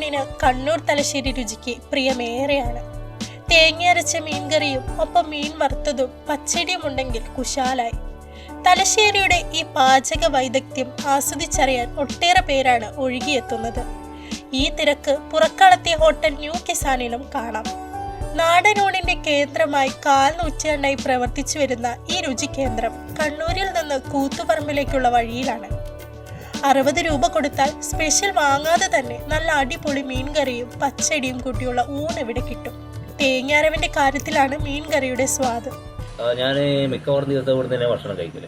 ഊണിന് കണ്ണൂർ തലശ്ശേരി രുചിക്ക് പ്രിയമേറെയാണ്. തേങ്ങയരച്ച മീൻകറിയും ഒപ്പം മീൻ വറുത്തതും പച്ചടിയും ഉണ്ടെങ്കിൽ കുശാലായി. തലശ്ശേരിയുടെ ഈ പാചക വൈദഗ്ധ്യം ആസ്വദിച്ചറിയാൻ ഒട്ടേറെ പേരാണ് ഒഴുകിയെത്തുന്നത്. ഈ തിരക്ക് പുറക്കാളത്തെ ഹോട്ടൽ ന്യൂ കിസാനിലും കാണാം. നാടനൂണിന്റെ കേന്ദ്രമായി കാൽ നൂറ്റാണ്ടായി പ്രവർത്തിച്ചു വരുന്ന ഈ രുചി കേന്ദ്രം കണ്ണൂരിൽ നിന്ന് കൂത്തുപറമ്പിലേക്കുള്ള വഴിയിലാണ്. അറുപത് രൂപ കൊടുത്താൽ സ്പെഷ്യൽ വാങ്ങാതെ തന്നെ നല്ല അടിപൊളി മീൻകറിയും പച്ചടിയും കൂട്ടിയുള്ള ഊണ് ഇവിടെ കിട്ടും. തേങ്ങാരവിന്റെ കാര്യത്തിലാണ് മീൻകറിയുടെ സ്വാദ്. ഞാൻ മിക്കവാറും ദിവസം ഇവിടെ തന്നെ ഭക്ഷണം കഴിക്കൽ.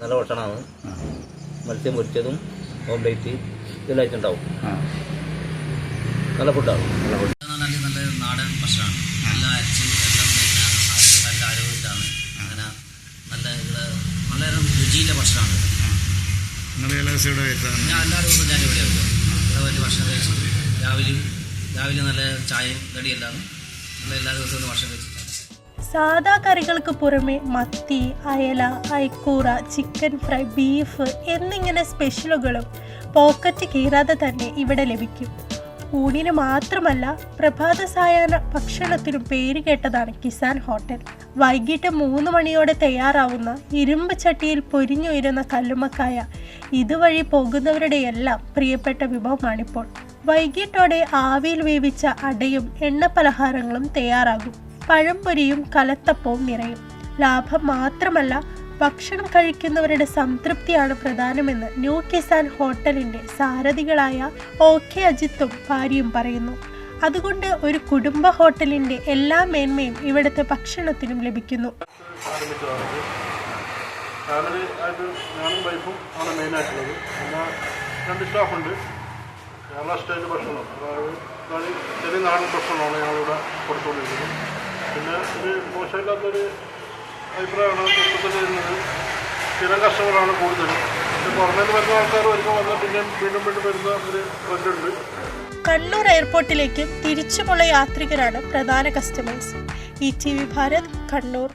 നല്ല ഭക്ഷണമാണ്. മത്സ്യം പൊരിച്ചതും ഓംലേറ്റ് ഇതെല്ലാം ഉണ്ടാവും നല്ല ഫുഡാണ് നല്ല ഫുഡ് നല്ല നല്ല നാടൻ ഭക്ഷണമാണ്. നല്ല അരച്ച് എല്ലാം പിന്നെ നല്ല ആരോഗ്യത്താണ് അങ്ങനെ നല്ല നല്ല രുചിയിലെ ഭക്ഷണമാണ്. ഞാൻ എല്ലാ ദിവസവും ഞാൻ ഇവിടെ വരും ഇവിടെ വലിയ ഭക്ഷണം കഴിച്ചു രാവിലെയും രാവിലെ നല്ല ചായയും കടിയെല്ലാം നമ്മൾ എല്ലാ ദിവസവും ഒന്ന് ഭക്ഷണം കഴിച്ചിട്ടാണ് സാദാ കറികൾക്ക് പുറമെ മത്തി അയല അയക്കൂറ ചിക്കൻ ഫ്രൈ ബീഫ് എന്നിങ്ങനെ സ്പെഷ്യലുകളും പോക്കറ്റ് കീറാതെ തന്നെ ഇവിടെ ലഭിക്കും. ഊണിന് മാത്രമല്ല പ്രഭാത സായാഹ്ന ഭക്ഷണത്തിനും പേര് കേട്ടതാണ് കിസാൻ ഹോട്ടൽ. വൈകിട്ട് മൂന്ന് മണിയോടെ തയ്യാറാവുന്ന ഇരുമ്പ് ചട്ടിയിൽ പൊരിഞ്ഞുയരുന്ന കല്ലുമക്കായ ഇതുവഴി പോകുന്നവരുടെ എല്ലാം പ്രിയപ്പെട്ട വിഭവമാണിപ്പോൾ. വൈകിട്ടോടെ ആവിയിൽ വേവിച്ച അടയും എണ്ണ പലഹാരങ്ങളും തയ്യാറാകും. പഴംപൊരിയും കലത്തപ്പവും നിറയും. ലാഭം മാത്രമല്ല ഭക്ഷണം കഴിക്കുന്നവരുടെ സംതൃപ്തിയാണ് പ്രധാനമെന്ന് ന്യൂ കിസാൻ ഹോട്ടലിന്റെ സാരഥികളായ ഒ കെ അജിത്തും ഭാര്യയും പറയുന്നു. അതുകൊണ്ട് ഒരു കുടുംബ ഹോട്ടലിന്റെ എല്ലാ മേന്മയും ഇവിടുത്തെ ഭക്ഷണത്തിനും ലഭിക്കുന്നു. ആണ് പിന്നെ രണ്ട് കേരള ഭക്ഷണം. പിന്നെ ഒരു മോശമില്ലാത്തൊരു അഭിപ്രായമാണ് മൊത്തത്തിൽ വരുന്നത് സ്ഥിരം കസ്റ്റമറാണ് കൂടുതലും. പുറമേന്ന് വരുന്ന ആൾക്കാർ വരുമ്പോൾ വന്നാൽ പിന്നെ വീണ്ടും വീണ്ടും വരുന്ന ഒരു ട്രെൻഡുണ്ട് കണ്ണൂർ എയർപോർട്ടിലേക്ക് തിരിച്ചുമുള്ള യാത്രികരാണ് പ്രധാന customers E T V Bharat Kannur